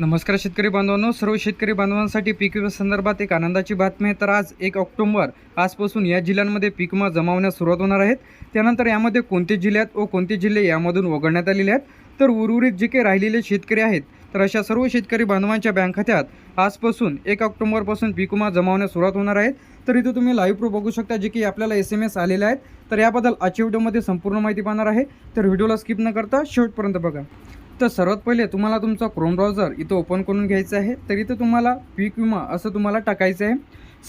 नमस्कार शेतकरी बांधवांनो सर्व शेतकरी बांधवांसाठी पीक विमा संदर्भात एक आनंदाची बातमी आहे. तर आज एक ऑक्टोंबर आजपासून या जिल्ह्यांमध्ये पीक विमा जमावण्यास सुरुवात होणार आहेत. त्यानंतर यामध्ये कोणते जिल्ह्यात व कोणते जिल्हे यामधून वगळण्यात आलेले आहेत? तर उर्वरित जे काही राहिलेले शेतकरी आहेत तर अशा सर्व शेतकरी बांधवांच्या बँक खात्यात आजपासून एक ऑक्टोबरपासून पीक विमा जमावण्यास सुरुवात होणार आहेत तर इथं तुम्ही लाईव्ह प्रूफ बघू शकता जे की आपल्याला एस एम एस आलेले आहेत. तर याबद्दल आजच्या व्हिडिओमध्ये संपूर्ण माहिती पाहणार आहे. तर व्हिडिओला स्किप न करता शेवटपर्यंत बघा. तर सर्वात पहिले तुम्हाला तुमचा क्रोम ब्राउझर इथं ओपन करून घ्यायचं आहे. तर इथं तुम्हाला पीक विमा असं तुम्हाला टाकायचं आहे.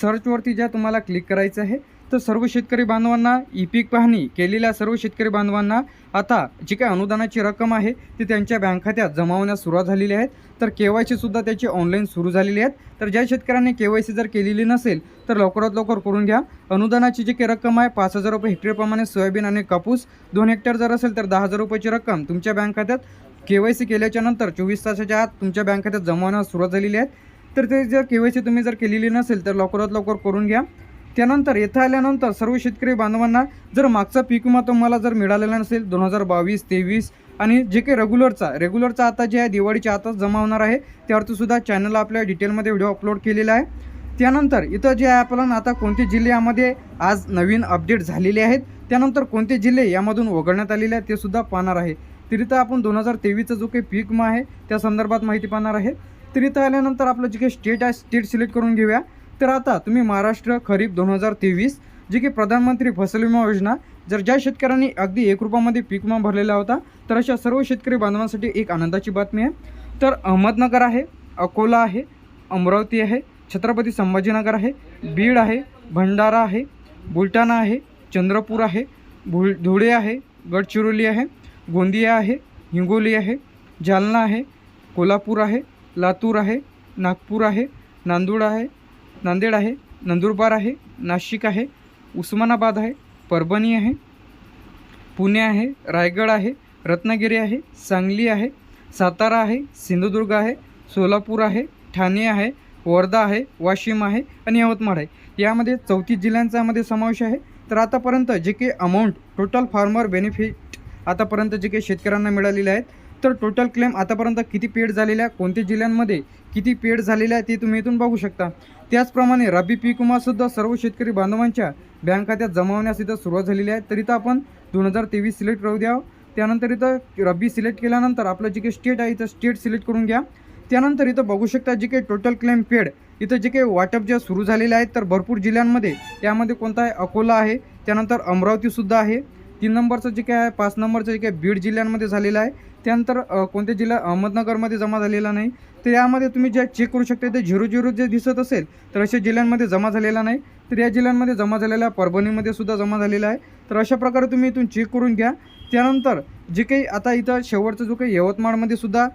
सर्चवरती ज्या तुम्हाला क्लिक करायचं आहे तर सर्व शेतकरी बांधवांना ई पीक पाहणी केलेल्या सर्व शेतकरी बांधवांना आता जी काही अनुदानाची रक्कम आहे ती त्यांच्या बँक खात्यात जमा होण्यास सुरुवात झालेली आहे. तर के वाय सीसुद्धा त्याची ऑनलाईन सुरू झालेली आहेत तर ज्या शेतकऱ्यांनी के वाय सी जर केलेली नसेल तर लवकरात लवकर करून घ्या. अनुदानाची जी काही रक्कम आहे पाच हजार रुपये हेक्टरप्रमाणे सोयाबीन आणि कापूस दोन हेक्टर जर असेल तर दहा हजार रुपयाची रक्कम तुमच्या बँक खात्यात के वाय सी केल्याच्यानंतर चोवीस तासाच्या आत तुमच्या बँक खात्यात जमा होण्यास सुरुवात झालेली आहे तर ते जर के वाय सी तुम्ही जर केलेली नसेल तर लवकरात लवकर करून घ्या. त्यानंतर येथे आल्यानंतर सर्व शेतकरी बांधवांना जर मागचा पीक विमा तुम्हाला जर मिळालेला नसेल दोन हजार बावीस तेवीस आणि जे काही रेग्युलरचा रेग्युलरचा आता जे आहे दिवाळीच्या आताच जमा होणार आहे त्यावरती सुद्धा चॅनलला आपल्या डिटेलमध्ये व्हिडिओ अपलोड केलेला आहे. त्यानंतर इथं जे आहे आपल्याला आता कोणते जिल्हे यामध्ये आज नवीन अपडेट झालेले आहेत त्यानंतर कोणते जिल्हे यामधून वगळण्यात आलेले आहेत ते सुद्धा पाहणार आहे. तिथं आपण दोन हजार तेवीसचा जो काही पीक विमा आहे त्या संदर्भात माहिती पाहणार आहे. तिथं आल्यानंतर आपलं जे काही स्टेट आहे स्टेट सिलेक्ट करून घेऊया. तर आता तुम्ही महाराष्ट्र खरीप दोन हजार तेवीस जे की प्रधानमंत्री फसल विमा योजना जर ज्या शेतकऱ्यांनी अगदी एक रुपयामध्ये पीक विमा भरलेला होता तर अशा सर्व शेतकरी बांधवांसाठी एक आनंदाची बातमी आहे. तर अहमदनगर आहे अकोला आहे अमरावती आहे छत्रपती संभाजीनगर आहे बीड आहे भंडारा आहे बुलढाणा आहे चंद्रपूर आहे भुल धुळे आहे गडचिरोली आहे गोंदिया आहे हिंगोली आहे जालना आहे कोल्हापूर आहे लातूर आहे नागपूर आहे नांदूड आहे नांदेड आहे नंदुरबार आहे नाशिक आहे उस्मानाबाद आहे परभणी आहे पुणे आहे रायगड आहे रत्नागिरी आहे सांगली आहे सातारा आहे सिंधुदुर्ग आहे सोलापूर आहे ठाणे आहे वर्धा आहे वाशिम आहे आणि यवतमाळ आहे. यामध्ये चौतीस जिल्ह्यांचा यामध्ये समावेश आहे. तर आतापर्यंत जे काही अमाऊंट टोटल फार्मर बेनिफिट आतापर्यंत जे काही शेतकऱ्यांना मिळालेले आहेत तर टोटल क्लेम आतापर्यंत किती पेड झालेल्या आहे कोणत्या जिल्ह्यांमध्ये किती पेड झालेल्या आहे ते तुम्ही इथून बघू शकता. त्याचप्रमाणे रब्बी पीक विमासुद्धा सर्व शेतकरी बांधवांच्या बँक खात्यात जमावण्यास इथं सुरुवात झालेली आहे. तर इथं आपण दोन हजार तेवीस सिलेक्ट राहू द्या. त्यानंतर इथं रब्बी सिलेक्ट केल्यानंतर आपलं जे काही स्टेट आहे इथं स्टेट सिलेक्ट करून घ्या. त्यानंतर इथं बघू शकता जे काही टोटल क्लेम पेड इथं जे काही वाटप जे सुरू झालेले आहेत तर भरपूर जिल्ह्यांमध्ये त्यामध्ये कोणता आहे अकोला आहे त्यानंतर अमरावतीसुद्धा आहे. तीन नंबरचं जे काय आहे पाच नंबरचं जे काय बीड जिल्ह्यांमध्ये झालेलं आहे त्यानंतर कोणत्या जिल्हा अहमदनगरमध्ये जमा झालेला नाही तर यामध्ये तुम्ही जे चेक करू शकता ते झिरो झिरो जे दिसत असेल तर अशा जिल्ह्यांमध्ये जमा झालेला नाही. तर या जिल्ह्यांमध्ये जमा झालेला आहे परभणीमध्ये सुद्धा जमा झालेला आहे. तर अशा प्रकारे तुम्ही इथून चेक करून घ्या. त्यानंतर जे काही आता इथं शेवटचं जो काही यवतमाळमध्ये सुद्धा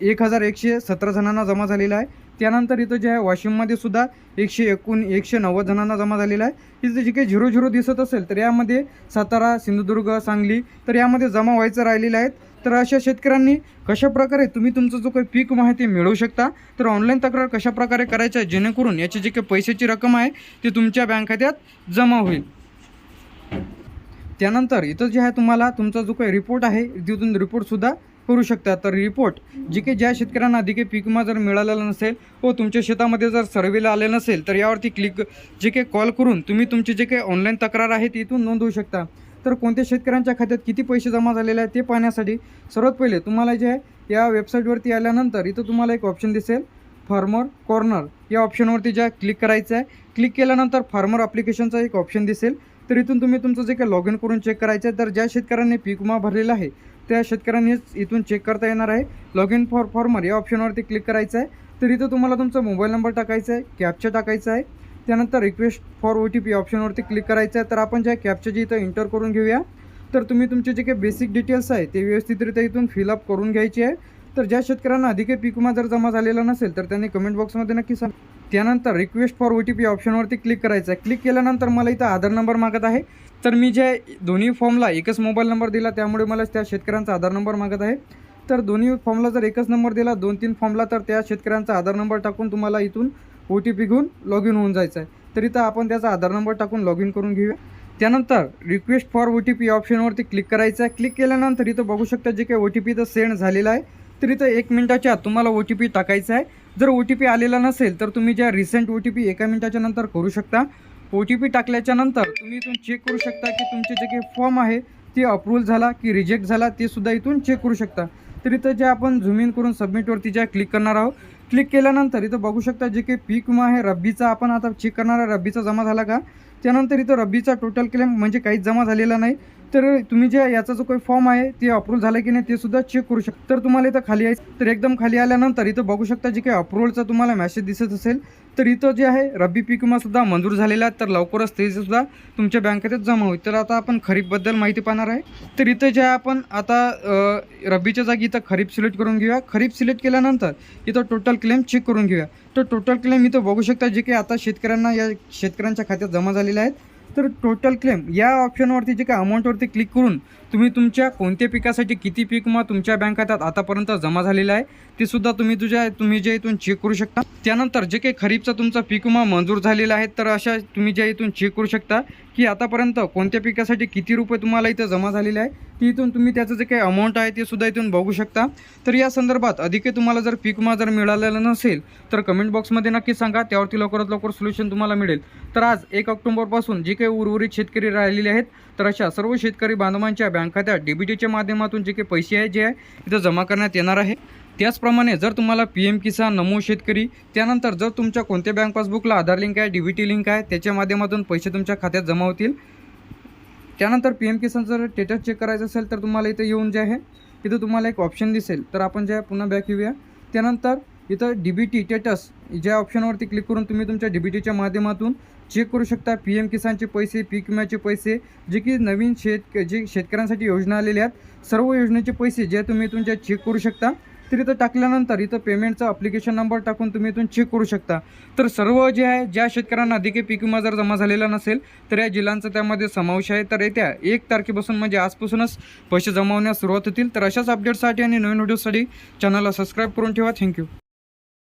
एक हजार एकशे सतरा जणांना जमा झालेला आहे. त्यानंतर इथं जे आहे वाशिममध्ये सुद्धा एकशे एकूण एकशे नव्वद जणांना जमा झालेला आहे. इथं जे काही झिरो झिरो दिसत असेल तर यामध्ये सातारा सिंधुदुर्ग सांगली तर यामध्ये जमा व्हायचं राहिलेलं आहेत तर अशा शेतकऱ्यांनी कशाप्रकारे तुम्ही तुमचं जो काही पीक माहिती मिळवू शकता तर ऑनलाईन तक्रार कशाप्रकारे करायचं आहे जेणेकरून याची जी काही पैशाची रक्कम आहे ती तुमच्या बँक खात्यात जमा होईल. त्यानंतर इथं जे आहे तुम्हाला तुमचा जो काही रिपोर्ट आहे तिथून रिपोर्टसुद्धा करू शकता. तर रिपोर्ट जे काही ज्या शेतकऱ्यांना अधिक पीक विमा जर मिळालेला नसेल व तुमच्या शेतामध्ये जर सर्वेला आले नसेल तर यावरती क्लिक जे काही कॉल करून तुम्ही तुमची जे काही ऑनलाईन तक्रार आहे ती इथून नोंदवू शकता. तर कोणत्या शेतकऱ्यांच्या खात्यात किती पैसे जमा झालेले आहेत ते पाहण्यासाठी सर्वात पहिले तुम्हाला जे आहे या वेबसाईटवरती आल्यानंतर इथं तुम्हाला एक ऑप्शन दिसेल. फार्मर कॉर्नर या ऑप्शनवरती ज्या क्लिक करायचं आहे क्लिक केल्यानंतर फार्मर ॲप्लिकेशनचा एक ऑप्शन दिसेल. तर इथून तुम्ही तुमचं जे काही लॉग इन करून चेक करायचं आहे तर ज्या शेतकऱ्यांनी पीक विमा भरलेला आहे त्या शेतकऱ्यांनीच इथून चेक करता येणार आहे. लॉग इन फॉर फॉर्मर या ऑप्शनवरती क्लिक करायचं आहे. तर इथं तुम्हाला तुमचा मोबाईल नंबर टाकायचा आहे कॅपचा टाकायचा आहे. त्यानंतर request for O T P ऑप्शनवरती click करायचं आहे. तर आपण ज्या कॅपच्या जी इथं इंटर करून घेऊया तर तुम्ही तुमचे जे काही बेसिक डिटेल्स आहे ते व्यवस्थितरित्या इथून फिलअप करून घ्यायचे आहे. तर ज्या शेतकऱ्यांना अधिक पीक विमा जर जमा झालेला नसेल तर त्यांनी कमेंट बॉक्समध्ये नक्की सांग त्यानंतर request for O T P ऑप्शनवरती click करायचं आहे. क्लिक केल्यानंतर मला इथं आधार नंबर मागत आहे. तर मी जे दोन्ही फॉर्मला एकच मोबाईल नंबर दिला त्यामुळे मला त्या शेतकऱ्यांचा आधार नंबर मागत आहे. तर दोन्ही फॉर्मला जर एकच नंबर दिला दोन तीन फॉर्मला तर त्या शेतकऱ्यांचा आधार नंबर टाकून तुम्हाला इथून ओ टी पी घेऊन लॉग इन होऊन जायचं आहे. तर इथं आपण त्याचा आधार नंबर टाकून लॉग इन करून घेऊया. त्यानंतर request for O T P ऑप्शनवरती click करायचं आहे. क्लिक केल्यानंतर इथं बघू शकता जे काही ओ टी पी इथं सेंड झालेला आहे. तर इथं एक मिनटाच्या आत तुम्हाला ओ टी पी टाकायचा आहे. जर ओ टी पी आलेला नसेल तर तुम्ही ज्या रिसेंट ओ टी पी एका मिनटाच्या नंतर करू शकता. ओ टी पी टाकल्याच्या नंतर तुम्ही इथून चेक करू शकता की तुमचे जे काही फॉर्म आहे ते अप्रूव्हल झाला की रिजेक्ट झाला ते सुद्धा इथून चेक करू शकता. तर इथं जे आपण झूम इन करून सबमिटवरती ज्या क्लिक करणार आहोत क्लिक केल्यानंतर इथं बघू शकता जे काही पीक विमा आहे रब्बीचा आपण आता चेक करणार आहे रब्बीचा जमा झाला का? त्यानंतर इथं रब्बीचा टोटल क्लेम म्हणजे काहीच जमा झालेला नाही. तर तुम्ही जे याचा जो काही फॉर्म आहे ते अप्रूव्ह झालं की नाही ते सुद्धा चेक करू शकता. तर तुम्हाला इथं खाली आहे. तर एकदम खाली आल्यानंतर इथं बघू शकता जे काही अप्रूव्हलचा तुम्हाला मेसेज दिसत असेल. तर इथं जे आहे रब्बी पीक विमासुद्धा मंजूर झालेला आहे. तर लवकरच ते सुद्धा तुमच्या बँकेतच जमा होईल. तर आता आपण खरीपबद्दल माहिती पाहणार आहे. तर इथं जे आहे आपण आता रब्बीच्या जागी इथं खरीप सिलेक्ट करून घेऊया. खरीप सिलेक्ट केल्यानंतर इथं टोटल क्लेम चेक करून घेऊया. तर टोटल क्लेम इथं बघू शकता जे काही आता शेतकऱ्यांना या शेतकऱ्यांच्या खात्यात जमा झालेल्या आहेत. तर टोटल क्लेम या ऑप्शनवरती जे काय अमाऊंटवरती क्लिक करून तुम्ही तुमच्या कोणत्या पिकासाठी किती पीक विमा तुमच्या बँक खात्यात आतापर्यंत जमा झालेला आहे ते सुद्धा तुम्ही तुझ्या तुम्ही जे इथून चेक करू शकता. त्यानंतर जे काही खरीपचा तुमचा पीक विमा मंजूर झालेला आहे तर अशा तुम्ही ज्या इथून चेक करू शकता. की आतापर्यंत कोणत्या पिकासाठी किती रुपये तुम्हाला इथं जमा झालेले आहे ती इथून तुम्ही त्याचं जे काही अमाऊंट आहे ते सुद्धा इथून बघू शकता. तर या संदर्भात अधिक तुम्हाला जर पीक विमा जर मिळालेला नसेल तर कमेंट बॉक्समध्ये नक्की सांगा त्यावरती लवकरात लवकर सोल्युशन तुम्हाला मिळेल. तर आज एक ऑक्टोबरपासून जे काही उर्वरित शेतकरी राहिलेले आहेत तर अशा सर्व शेतकरी बांधवांच्या बँक खात्यात डीबीटीच्या माध्यमातून जे काही पैसे आहे जे आहे इथं जमा करण्यात येणार आहे. त्याचप्रमाणे जर तुम्हाला पी एम किसान नमो शेतकरी त्यानंतर जर तुमच्या कोणत्या बँक पासबुकला आधार लिंक आहे डी बी टी लिंक आहे त्याच्या माध्यमातून पैसे तुमच्या खात्यात जमा होतील. त्यानंतर पी एम किसानचं जर स्टेटस चेक करायचं असेल तर तुम्हाला इथं येऊन जे आहे इथं तुम्हाला एक ऑप्शन दिसेल. तर आपण जे आहे पुन्हा बॅक येऊया. त्यानंतर इथं डी बी टी स्टेटस ज्या ऑप्शनवरती क्लिक करून तुम्ही तुमच्या डी बी टीच्या माध्यमातून चेक करू शकता पी एम किसानचे पैसे पीक विम्याचे पैसे जे की नवीन शेत जे शेतकऱ्यांसाठी योजना आलेल्या आहेत. सर्व योजनेचे पैसे जे तुम्ही तुमच्या चेक करू शकता. तर इथं टाकल्यानंतर इथं पेमेंटचा अप्लिकेशन नंबर टाकून तुम्ही इथून चेक करू शकता. तर सर्व जे आहे ज्या शेतकऱ्यांना अधिक पीक विमा जर जमा झालेला नसेल तर या जिल्ह्यांचा त्यामध्ये समावेश आहे. तर येत्या एक तारखेपासून म्हणजे आजपासूनच पैसे जमावण्यास सुरुवात होतील. तर अशाच अपडेटसाठी आणि नवीन व्हिडिओसाठी चॅनलला सबस्क्राईब करून ठेवा. थँक्यू